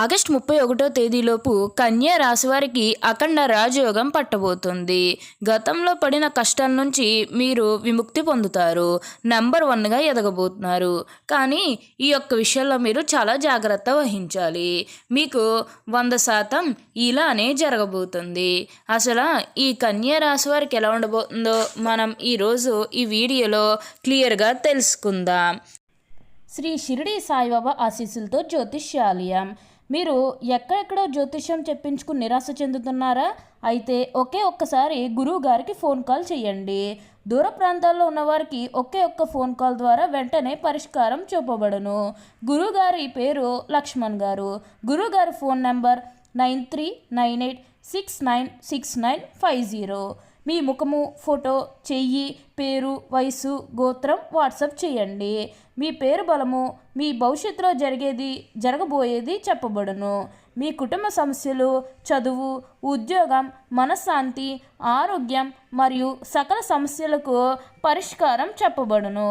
August ముప్పై ఒకటో తేదీలోపు కన్యా రాశివారికి అఖండ రాజయోగం పట్టబోతుంది. గతంలో పడిన కష్టాల నుంచి మీరు విముక్తి పొందుతారు. నెంబర్ వన్గా ఎదగబోతున్నారు. కానీ ఈ యొక్క విషయంలో మీరు చాలా జాగ్రత్త వహించాలి. మీకు వంద శాతం ఇలానే జరగబోతుంది. అసలు ఈ కన్యా రాశి వారికి ఎలా ఉండబోతుందో మనం ఈరోజు ఈ వీడియోలో క్లియర్గా తెలుసుకుందాం. శ్రీ షిరిడి సాయిబాబా ఆశీస్సులతో జ్యోతిష్యాలయం. మీరు ఎక్కడెక్కడో జ్యోతిష్యం చెప్పించుకుని నిరాశ చెందుతున్నారా? అయితే ఒకే ఒక్కసారి గురువు గారికి ఫోన్ కాల్ చేయండి దూర ప్రాంతాల్లో ఉన్నవారికి ఒకే ఒక్క ఫోన్ కాల్ ద్వారా వెంటనే పరిష్కారం చూపబడును. గురువుగారి పేరు లక్ష్మణ్ గారు. గురువుగారి phone number nine three nine eight six nine six nine five zero. మీ ముఖము ఫోటో చెయ్యి పేరు వయసు గోత్రం వాట్సాప్ చేయండి. మీ పేరు బలము మీ భవిష్యత్తులో జరిగేది జరగబోయేది చెప్పబడును. మీ కుటుంబ సమస్యలు చదువు ఉద్యోగం మనశ్శాంతి ఆరోగ్యం మరియు సకల సమస్యలకు పరిష్కారం చెప్పబడును.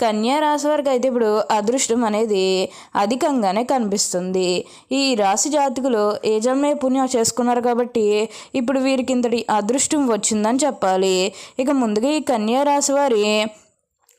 కన్యా రాశి వారికి అయితే ఇప్పుడు అదృష్టం అనేది అధికంగానే కనిపిస్తుంది. ఈ రాశి జాతకులు ఏజన్మే పుణ్యం చేసుకున్నారు కాబట్టి ఇప్పుడు వీరికి ఇంతటి అదృష్టం వచ్చిందని చెప్పాలి. ఇక ముందుగా ఈ కన్యా రాశి వారి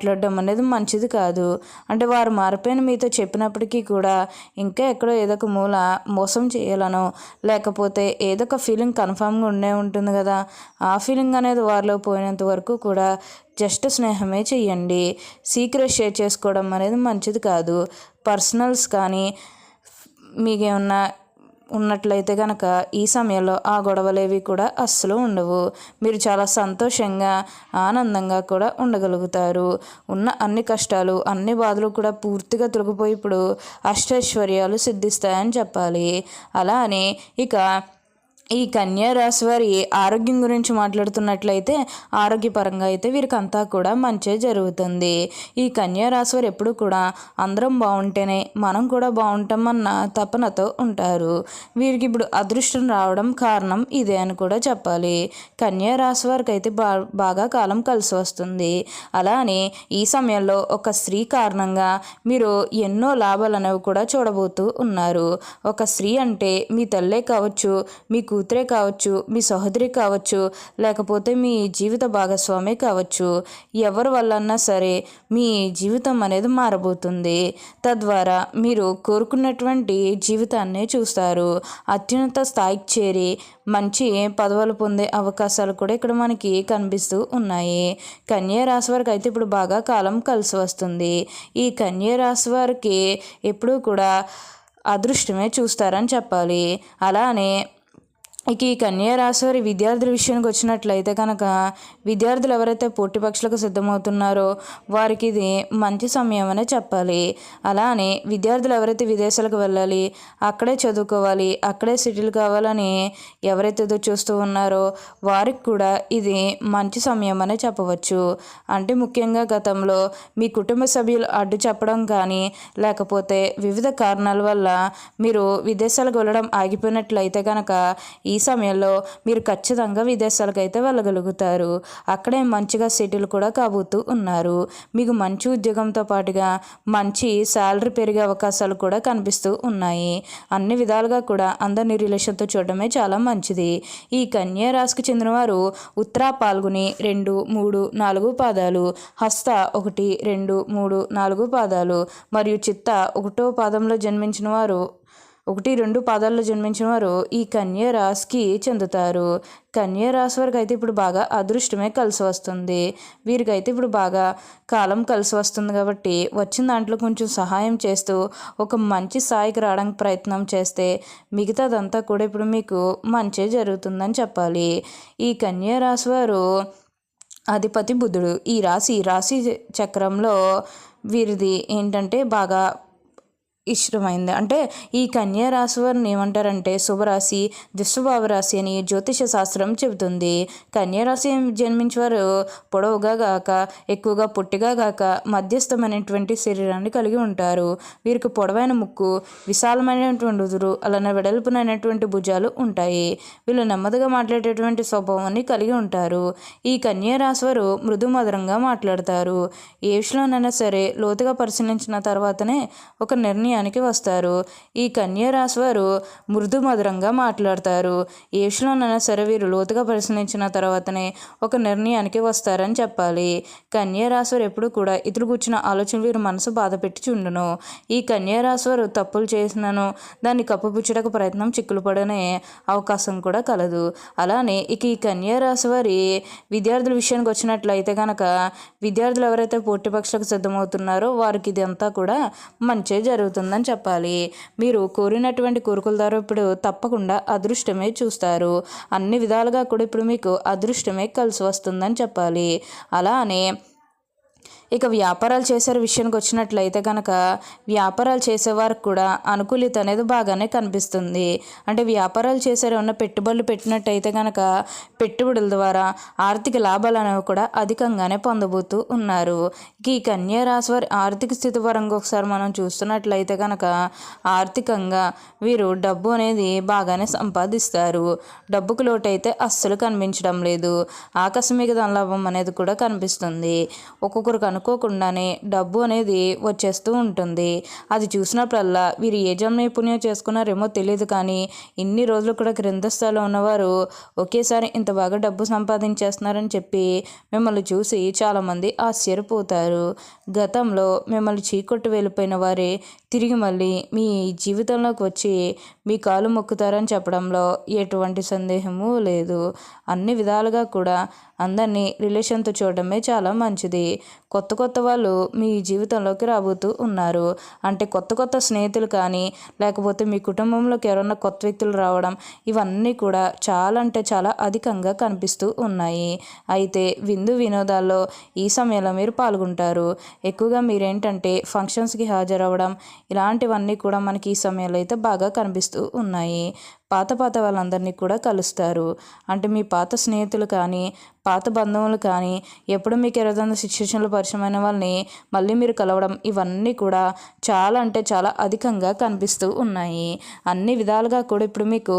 మాట్లాడడం అనేది మంచిది కాదు. అంటే వారు మారిపోయిన మీతో చెప్పినప్పటికీ కూడా ఇంకా ఎక్కడో ఏదో ఒక మూల మోసం చేయాలనో లేకపోతే ఏదో ఒక ఫీలింగ్ కన్ఫామ్గా ఉండే ఉంటుంది కదా. ఆ ఫీలింగ్ అనేది వారిలో పోయినంత వరకు కూడా జస్ట్ స్నేహమే చెయ్యండి సీక్రెట్ షేర్ చేసుకోవడం అనేది మంచిది కాదు. పర్సనల్స్ కానీ మీకేమన్నా ఉన్నట్లయితే కనుక ఈ సమయంలో ఆ గొడవలేవి కూడా అస్సలు ఉండవు. మీరు చాలా సంతోషంగా ఆనందంగా కూడా ఉండగలుగుతారు. ఉన్న అన్ని కష్టాలు అన్ని బాధలు కూడా పూర్తిగా తొలగిపోయి ఇప్పుడు అష్టైశ్వర్యాలు సిద్ధిస్తాయని చెప్పాలి. అలా అని ఇక ఈ కన్యా రాశి వారి ఆరోగ్యం గురించి మాట్లాడుతున్నట్లయితే ఆరోగ్యపరంగా అయితే వీరికి అంతా కూడా మంచి జరుగుతుంది. ఈ కన్యా రాశి వారు ఎప్పుడు కూడా అందరం బాగుంటేనే మనం కూడా బాగుంటామన్న తపనతో ఉంటారు. వీరికి ఇప్పుడు అదృష్టం రావడం కారణం ఇదే అని కూడా చెప్పాలి. కన్యా రాశి వారికి అయితే బా బాగా కాలం కలిసి వస్తుంది. అలానే ఈ సమయంలో ఒక స్త్రీ కారణంగా మీరు ఎన్నో లాభాలు అనేవి కూడా చూడబోతూ ఉన్నారు. ఒక స్త్రీ అంటే మీ తల్లే కావచ్చు మీకు కూతురే కావచ్చు మీ సహోదరి కావచ్చు లేకపోతే మీ జీవిత భాగస్వామి కావచ్చు. ఎవరి వల్లన్నా సరే మీ జీవితం అనేది మారబోతుంది. తద్వారా మీరు కోరుకున్నటువంటి జీవితాన్ని చూస్తారు. అత్యున్నత స్థాయికి చేరి మంచి పదవులు పొందే అవకాశాలు కూడా ఇక్కడ మనకి కనిపిస్తూ ఉన్నాయి. కన్యా రాశి వారికి అయితే ఇప్పుడు బాగా కాలం కలిసి వస్తుంది. ఈ కన్యా రాశి వారికి ఎప్పుడూ కూడా అదృష్టమే చూస్తారని చెప్పాలి. అలానే ఇక ఈ కన్యా రాశివారి విద్యార్థుల విషయానికి వచ్చినట్లయితే కనుక విద్యార్థులు ఎవరైతే పోటీ పక్షులకు సిద్ధమవుతున్నారో వారికి ఇది మంచి సమయం అనే చెప్పాలి. అలానే విద్యార్థులు ఎవరైతే విదేశాలకు వెళ్ళాలి అక్కడే చదువుకోవాలి అక్కడే సెటిల్ కావాలని ఎవరైతే ఎదురు చూస్తూ ఉన్నారో వారికి కూడా ఇది మంచి సమయం అనే చెప్పవచ్చు. అంటే ముఖ్యంగా గతంలో మీ కుటుంబ సభ్యులు అడ్డు చెప్పడం కానీ లేకపోతే వివిధ కారణాల వల్ల మీరు విదేశాలకు వెళ్ళడం ఆగిపోయినట్లయితే కనుక ఈ సమయంలో మీరు ఖచ్చితంగా విదేశాలకు అయితే వెళ్ళగలుగుతారు. అక్కడే మంచిగా సెటిల్ కూడా కాబోతూ ఉన్నారు. మీకు మంచి ఉద్యోగంతో పాటుగా మంచి శాలరీ పెరిగే అవకాశాలు కూడా కనిపిస్తూ ఉన్నాయి. అన్ని విధాలుగా కూడా అందరినీ రిలేషన్తో చూడడమే చాలా మంచిది. ఈ కన్యా రాశికి చెందిన వారు ఉత్తరా పాల్గొని రెండు మూడు నాలుగు పాదాలు హస్త ఒకటి రెండు మూడు నాలుగు పాదాలు మరియు చిత్త ఒకటో పాదంలో జన్మించిన వారు ఒకటి రెండు పాదాల్లో జన్మించిన వారు ఈ కన్య రాశికి చెందుతారు. కన్య రాశి వారికి అయితే ఇప్పుడు బాగా అదృష్టమే కలిసి వస్తుంది. వీరికైతే ఇప్పుడు బాగా కాలం కలిసి వస్తుంది కాబట్టి వచ్చిన దాంట్లో కొంచెం సహాయం చేస్తూ ఒక మంచి స్థాయికి రావడానికి ప్రయత్నం చేస్తే మిగతాదంతా కూడా ఇప్పుడు మీకు మంచి జరుగుతుందని చెప్పాలి. ఈ కన్య రాశి వారు అధిపతి బుద్ధుడు ఈ రాశి రాశి చక్రంలో వీరిది ఏంటంటే బాగా ఇష్టమైంది. అంటే ఈ కన్యా రాశి వారిని ఏమంటారంటే శుభరాశి దుస్వభావ రాశి అని జ్యోతిష శాస్త్రం చెబుతుంది. కన్యా రాశి జన్మించేవారు? పొడవుగా గాక ఎక్కువగా పొట్టిగా గాక మధ్యస్థమైనటువంటి శరీరాన్ని కలిగి ఉంటారు. వీరికి పొడవైన ముక్కు విశాలమైనటువంటి ఉదురు అలానే వెడల్పునైనటువంటి భుజాలు ఉంటాయి. వీళ్ళు నెమ్మదిగా మాట్లాడేటువంటి స్వభావాన్ని కలిగి ఉంటారు. ఈ కన్యా రాశి వారు మృదు మధురంగా మాట్లాడతారు. ఏ విషయంలోనైనా సరే లోతుగా పరిశీలించిన తర్వాతనే ఒక నిర్ణయం నిర్ణయానికి వస్తారు. ఈ కన్యారాశి వారు మృదు మధురంగా మాట్లాడతారు. ఏ విషయంలోనైనా సరే వీరు లోతుగా పరిశీలించిన తర్వాతనే ఒక నిర్ణయానికి వస్తారని చెప్పాలి. కన్యారాశి వారు ఎప్పుడు కూడా ఇతరులు కూర్చున్న ఆలోచనలు వీరు మనసు బాధ పెట్టి చుండును. ఈ కన్యారాశి వారు తప్పులు చేసినను దాన్ని కప్పుపుచ్చడానికి ప్రయత్నం చిక్కులు పడనే అవకాశం కూడా కలదు. అలానే ఇక ఈ కన్యారాశి వారి విద్యార్థుల విషయానికి వచ్చినట్లయితే కనుక విద్యార్థులు ఎవరైతే పోటీ పక్షులకు సిద్ధమవుతున్నారో వారికి ఇదంతా కూడా మంచి జరుగుతుంది. అవుతుందని చెప్పాలి. మీరు కోరినటువంటి కోరికల ద్వారా ఇప్పుడు తప్పకుండా అదృష్టమే చూస్తారు. అన్ని విధాలుగా కూడా ఇప్పుడు మీకు అదృష్టమే కలిసి వస్తుందని చెప్పాలి. అలానే ఇక వ్యాపారాలు చేసే విషయానికి వచ్చినట్లయితే కనుక వ్యాపారాలు చేసేవారికి కూడా అనుకూలిత అనేది బాగానే కనిపిస్తుంది. అంటే వ్యాపారాలు చేసే ఉన్న పెట్టుబడులు పెట్టినట్టయితే కనుక పెట్టుబడుల ద్వారా ఆర్థిక లాభాలు అనేవి కూడా అధికంగానే పొందబోతూ ఉన్నారు. ఈ కన్యా రాశి వారి ఆర్థిక స్థితి పరంగా ఒకసారి మనం చూస్తున్నట్లయితే కనుక ఆర్థికంగా వీరు డబ్బు అనేది బాగానే సంపాదిస్తారు. డబ్బుకు లోటైతే అస్సలు కనిపించడం లేదు. ఆకస్మిక ధనలాభం అనేది కూడా కనిపిస్తుంది. ఒక్కొక్కరికి అనుకోకుండానే డబ్బు అనేది వచ్చేస్తూ ఉంటుంది. అది చూసినప్పుడల్లా వీరు ఏ జన్మ నైపుణ్యం చేసుకున్నారేమో తెలియదు కానీ ఇన్ని రోజులు కూడా క్రింద స్థాయిలో ఉన్నవారు ఒకేసారి ఇంత బాగా డబ్బు సంపాదించేస్తున్నారని చెప్పి మిమ్మల్ని చూసి చాలామంది ఆశ్చర్యపోతారు. గతంలో మిమ్మల్ని చీకొట్టు వెళ్ళిపోయిన వారే తిరిగి మళ్ళీ మీ జీవితంలోకి వచ్చి మీ కాలు మొక్కుతారని చెప్పడంలో ఎటువంటి సందేహము లేదు. అన్ని విధాలుగా కూడా అందరినీ రిలేషన్తో చూడడమే చాలా మంచిది. కొత్త కొత్త వాళ్ళు మీ జీవితంలోకి రాబోతూ ఉన్నారు. అంటే కొత్త కొత్త స్నేహితులు కానీ లేకపోతే మీ కుటుంబంలోకి ఎవరన్నా కొత్త వ్యక్తులు రావడం ఇవన్నీ కూడా చాలా అంటే చాలా అధికంగా కనిపిస్తూ ఉన్నాయి. అయితే విందు వినోదాల్లో ఈ సమయంలో మీరు పాల్గొంటారు. ఎక్కువగా మీరేంటంటే ఫంక్షన్స్కి హాజరవ్వడం ఇలాంటివన్నీ కూడా మనకి ఈ సమయంలో అయితే బాగా కనిపిస్తూ ఉన్నాయి. పాత పాత వాళ్ళందరినీ కూడా కలుస్తారు. అంటే మీ పాత స్నేహితులు కానీ పాత బంధువులు కానీ ఎప్పుడు మీకు ఎరదన్న సిచ్యువేషన్లో పరిచయమైన వాళ్ళని మళ్ళీ మీరు కలవడం ఇవన్నీ కూడా చాలా అంటే చాలా అధికంగా కనిపిస్తూ ఉన్నాయి. అన్ని విధాలుగా కూడా ఇప్పుడు మీకు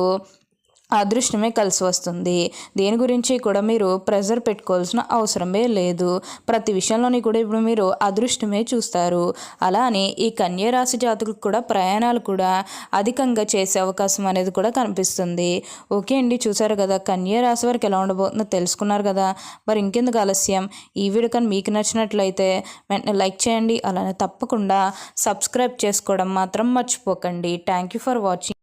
అదృష్టమే కలిసి వస్తుంది. దేని గురించి కూడా మీరు ప్రెజర్ పెట్టుకోవాల్సిన అవసరమే లేదు. ప్రతి విషయంలోని కూడా ఇప్పుడు మీరు అదృష్టమే చూస్తారు. అలానే ఈ కన్య రాశి జాతకులకు కూడా ప్రయాణాలు కూడా అధికంగా చేసే అవకాశం అనేది కూడా కనిపిస్తుంది. ఓకే అండి చూసారు కదా కన్య రాశి వారికి ఎలా ఉండబోతుందో తెలుసుకున్నారు కదా. మరి ఇంకెందుకు ఆలస్యం? ఈ వీడియో కానీ మీకు నచ్చినట్లయితే వెంటనే లైక్ చేయండి. అలానే తప్పకుండా సబ్స్క్రైబ్ చేసుకోవడం మాత్రం మర్చిపోకండి. Thank you for watching